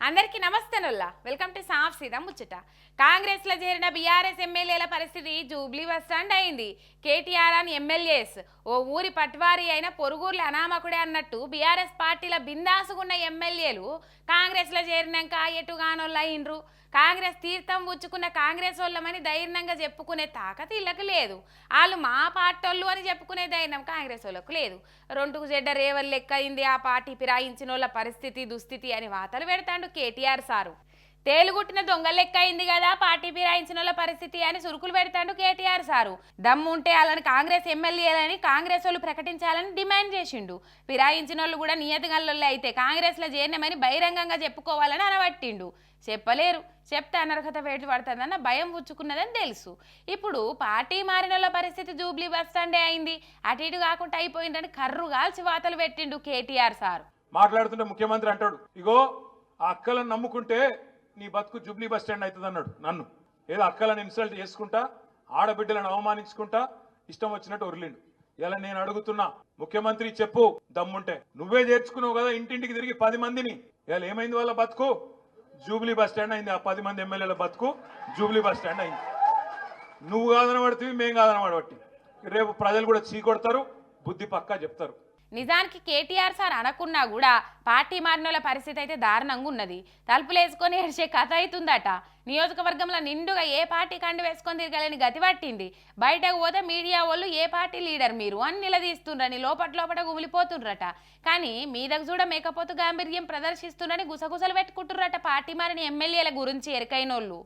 అందరికీ నమస్తేనల్లా welcome to సాఫ్ సీదా ముచ్చట. కాంగ్రెస్లో చేరిన బీఆర్ఎస్ ఎమ్మెల్యేల పరిస్థితి జూబ్లీ బస్ స్టాండ్ అయింది. కేటీఆర్ అని ఎమ్మెల్యేస్ ఓ ఊరి పట్వారి అయిన పొరుగుర్ల అనామకుడే అన్నట్టు బీఆర్ఎస్ పార్టీల బిందాసుకున్న ఎమ్మెల్యేలు కాంగ్రెస్లో చేరినాక ఎటుగానోళ్ళు అయిండ్రు? కాంగ్రెస్ తీర్థం పుచ్చుకున్న కాంగ్రెస్ వాళ్ళమని ధైర్యంగా చెప్పుకునే తాకత ఇళ్ళకు లేదు. వాళ్ళు మా పార్టోళ్ళు అని చెప్పుకునే ధైర్యం కాంగ్రెస్ వాళ్ళకు లేదు. రెండుకు జెడ్డ రేవల్ లెక్క అయింది ఆ పార్టీ ఫిరాయించిన వాళ్ళ పరిస్థితి దుస్థితి అని వాతలు పెడతాడు కేటీఆర్ సారు. తేలుగుట్టిన దొంగ అయింది కదా పార్టీ ఫిరాయించిన వాళ్ళ పరిస్థితి అని సురుకులు పెడతాడు కేటీఆర్ సారు. దమ్ము ఉంటే వాళ్ళని కాంగ్రెస్ ఎమ్మెల్యేలని కాంగ్రెస్ వాళ్ళు ప్రకటించాలని డిమాండ్ చేసిండు. ఫిరాయించిన వాళ్ళు కూడా నియతగల్లో అయితే కాంగ్రెస్లో చేరినమని బహిరంగంగా చెప్పుకోవాలని అనబట్టిండు. చెప్పలేరు. చెప్తే అనర్హత వేటు పడుతుందన్న భయం పుచ్చుకున్నదని తెలుసు. ఇప్పుడు పార్టీ మారిన పరిస్థితి జూబ్లీ బస్ స్టాండే అయింది. అటు ఇటు కాకుండా అయిపోయిందని కర్రు కాల్చి వాతలు పెట్టిండు కేటీఆర్ సారు. మాట్లాడుతుంటే ముఖ్యమంత్రి అంటాడు ఇగో ఆ అక్కలను నమ్ముకుంటే నీ బతుకు జూబ్లీ బస్ స్టాండ్ అవుతుంది అన్నాడు నన్ను. ఏదో అక్కలను ఇన్సల్ట్ చేసుకుంటా ఆడబిడ్డలను అవమానించుకుంటా ఇష్టం వచ్చినట్టు ఉరిలిండు. ఇలా నేను అడుగుతున్నా ముఖ్యమంత్రి చెప్పు దమ్ముంటే. నువ్వే చేర్చుకున్నావు కదా ఇంటింటికి తిరిగి పది మందిని. ఇలా ఏమైంది వాళ్ళ బతుకు? జూబ్లీ బస్ స్టాండ్ అయింది. ఆ పది మంది ఎమ్మెల్యేల బతుకు జూబ్లీ బస్ స్టాండ్ అయింది. నువ్వు కాదనబడితే మేము కాదనబడబట్టి. రేపు ప్రజలు కూడా చీకొడతారు బుద్ధి పక్కా చెప్తారు. నిజానికి కేటీఆర్ సార్ అనకున్నా కూడా పార్టీ మారినోళ్ళ పరిస్థితి అయితే దారుణంగా ఉన్నది. తలుపులు వేసుకొని ఏడ్చే కథ అవుతుందట నియోజకవర్గంలో నిండుగా ఏ పార్టీ కండు వేసుకొని తిరగలేని గతి పట్టింది. బయటకు పోతే మీడియా వాళ్ళు ఏ పార్టీ లీడర్ మీరు అని నిలదీస్తుండ్రని లోపట లోపట గుమిలిపోతుండ్రట. కానీ మీదకు చూడ మేకపోతు గాంభీర్యం ప్రదర్శిస్తుండని గుసగుసలు పెట్టుకుంటుర్రట పార్టీ మారిన ఎమ్మెల్యేల గురించి ఎరకైనోళ్ళు.